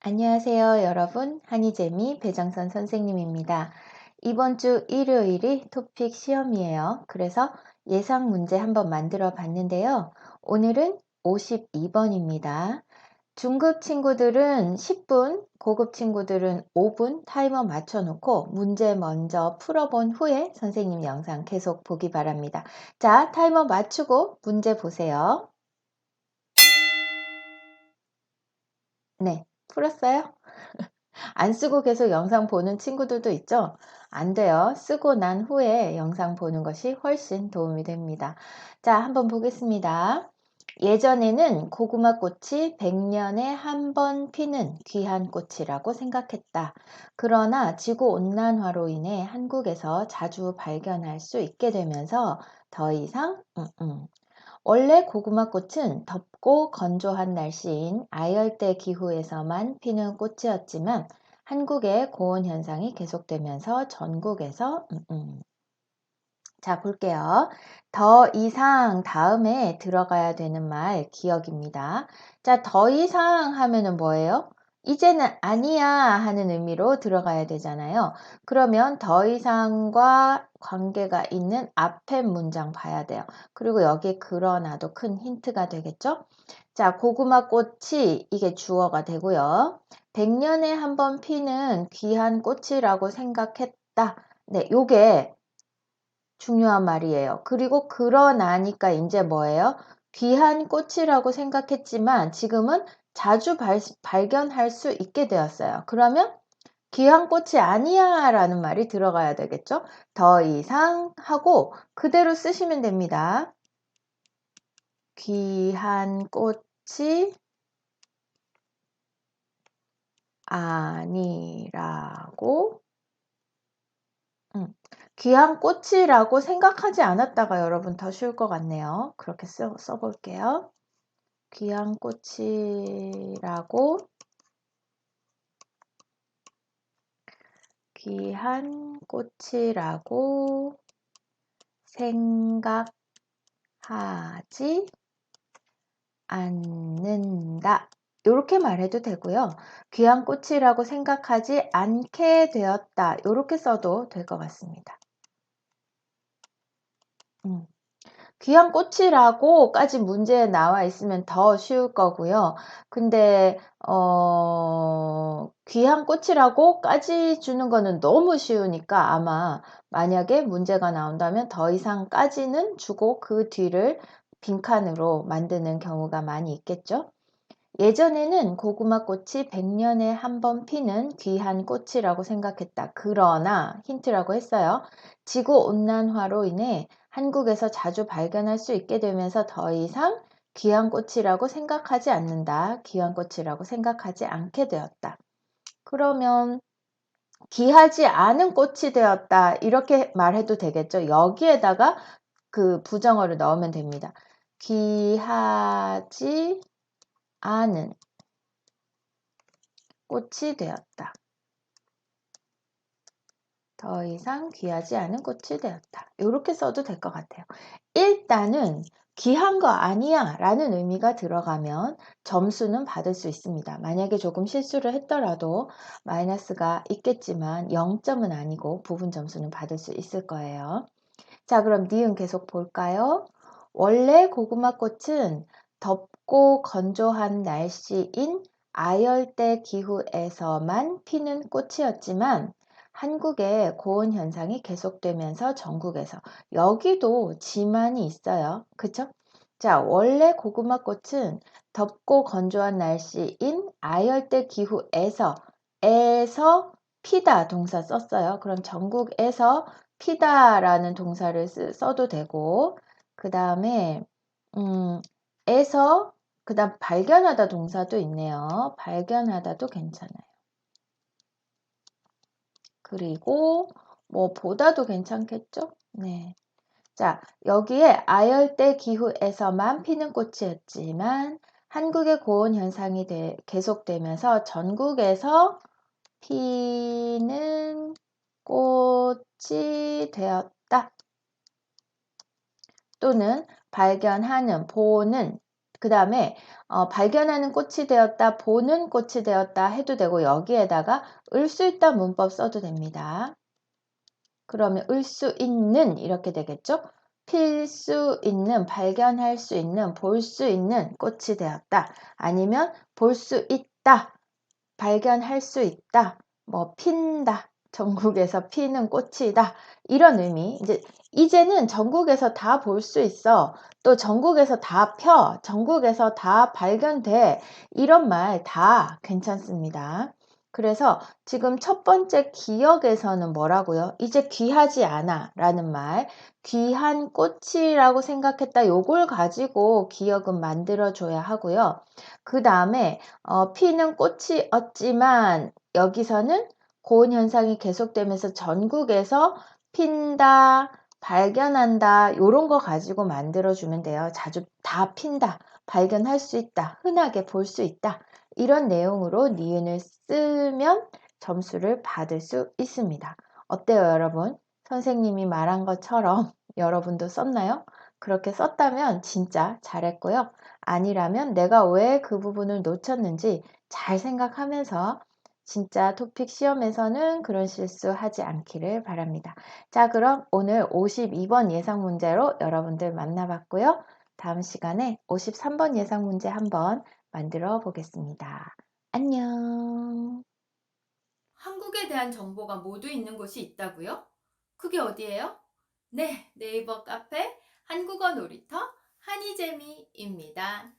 안녕하세요, 여러분. 한이재미 배정선 선생님입니다. 이번 주 일요일이 토픽 시험이에요. 그래서 예상 문제 한번 만들어 봤는데요. 오늘은 52번입니다. 중급 친구들은 10분, 고급 친구들은 5분 타이머 맞춰놓고 문제 먼저 풀어본 후에 선생님 영상 계속 보기 바랍니다. 자, 타이머 맞추고 문제 보세요. 네, 풀었어요? 안 쓰고 계속 영상 보는 친구들도 있죠? 안 돼요. 쓰고 난 후에 영상 보는 것이 훨씬 도움이 됩니다. 자, 한번 보겠습니다. 예전에는 고구마 꽃이 100년에 한 번 피는 귀한 꽃이라고 생각했다. 그러나 지구 온난화로 인해 한국에서 자주 발견할 수 있게 되면서 더 이상 음, 음. 원래 고구마 꽃은 덥고 건조한 날씨인 아열대 기후에서만 피는 꽃이었지만 한국의 고온 현상이 계속되면서 전국에서 음, 음. 자 볼게요. 더 이상 다음에 들어가야 되는 말 기억입니다. 자, 더 이상 하면은 뭐예요? 이제는 아니야 하는 의미로 들어가야 되잖아요. 그러면 더 이상과 관계가 있는 앞에 문장 봐야 돼요. 그리고 여기 그러나도 큰 힌트가 되겠죠? 자, 고구마 꽃이 이게 주어가 되고요. 100년에 한 번 피는 귀한 꽃이라고 생각했다. 네, 요게 중요한 말이에요. 그리고 그러나니까 이제 뭐예요? 귀한 꽃이라고 생각했지만 지금은 자주 발, 발견할 수 있게 되었어요. 그러면 귀한 꽃이 아니야 라는 말이 들어가야 되겠죠? 더 이상 하고 그대로 쓰시면 됩니다. 귀한 꽃이 아니라고 음, 귀한 꽃이라고 생각하지 않았다가 여러분 더 쉬울 것 같네요. 그렇게 써, 써볼게요. 귀한 꽃이라고 귀한 꽃이라고 생각하지 않는다. 이렇게 말해도 되고요. 귀한 꽃이라고 생각하지 않게 되었다. 이렇게 써도 될 것 같습니다. 음. 귀한 꽃이라고까지 문제에 나와 있으면 더 쉬울 거고요. 근데 어, 귀한 꽃이라고까지 주는 거는 너무 쉬우니까 아마 만약에 문제가 나온다면 더 이상까지는 주고 그 뒤를 빈칸으로 만드는 경우가 많이 있겠죠. 예전에는 고구마 꽃이 100년에 한 번 피는 귀한 꽃이라고 생각했다. 그러나 힌트라고 했어요. 지구 온난화로 인해 한국에서 자주 발견할 수 있게 되면서 더 이상 귀한 꽃이라고 생각하지 않는다. 귀한 꽃이라고 생각하지 않게 되었다. 그러면 귀하지 않은 꽃이 되었다. 이렇게 말해도 되겠죠. 여기에다가 그 부정어를 넣으면 됩니다. 귀하지 아는 꽃이 되었다. 더 이상 귀하지 않은 꽃이 되었다. 이렇게 써도 될 것 같아요. 일단은 귀한 거 아니야 라는 의미가 들어가면 점수는 받을 수 있습니다. 만약에 조금 실수를 했더라도 마이너스가 있겠지만 0점은 아니고 부분 점수는 받을 수 있을 거예요. 자 그럼 니은 계속 볼까요? 원래 고구마 꽃은 덥고 건조한 날씨인 아열대 기후에서만 피는 꽃이었지만 한국의 고온 현상이 계속되면서 전국에서 여기도 지만이 있어요. 그쵸? 자, 원래 고구마 꽃은 덥고 건조한 날씨인 아열대 기후에서 에서 피다 동사 썼어요. 그럼 전국에서 피다라는 동사를 쓰, 써도 되고 그 다음에 음, 에서 그 다음 발견하다 동사도 있네요. 발견하다도 괜찮아요. 그리고 뭐 보다도 괜찮겠죠? 네. 자, 여기에 아열대 기후에서만 피는 꽃이었지만 한국의 고온 현상이 되, 계속되면서 전국에서 피는 꽃이 되었다. 또는 발견하는, 보는, 그 다음에 어, 발견하는 꽃이 되었다, 보는 꽃이 되었다 해도 되고 여기에다가 을 수 있다 문법 써도 됩니다. 그러면 을 수 있는 이렇게 되겠죠? 필 수 있는, 발견할 수 있는, 볼 수 있는 꽃이 되었다. 아니면 볼 수 있다, 발견할 수 있다, 뭐 핀다, 전국에서 피는 꽃이다. 이런 의미. 이제 이제는 전국에서 다 볼 수 있어. 또 전국에서 다 펴. 전국에서 다 발견돼. 이런 말 다 괜찮습니다. 그래서 지금 첫 번째 기억에서는 뭐라고요? 이제 귀하지 않아 라는 말. 귀한 꽃이라고 생각했다. 요걸 가지고 기억은 만들어줘야 하고요. 그 다음에 어, 피는 꽃이었지만 여기서는 고온 현상이 계속되면서 전국에서 핀다, 발견한다, 요런 거 가지고 만들어 주면 돼요. 자주 다 핀다, 발견할 수 있다, 흔하게 볼 수 있다. 이런 내용으로 니은을 쓰면 점수를 받을 수 있습니다. 어때요, 여러분? 선생님이 말한 것처럼 여러분도 썼나요? 그렇게 썼다면 진짜 잘했고요. 아니라면 내가 왜 그 부분을 놓쳤는지 잘 생각하면서 진짜 토픽 시험에서는 그런 실수 하지 않기를 바랍니다. 자, 그럼 오늘 52번 예상 문제로 여러분들 만나봤고요. 다음 시간에 53번 예상 문제 한번 만들어 보겠습니다. 안녕. 한국에 대한 정보가 모두 있는 곳이 있다고요? 그게 어디예요? 네, 네이버 카페 한국어 놀이터 한이재미입니다.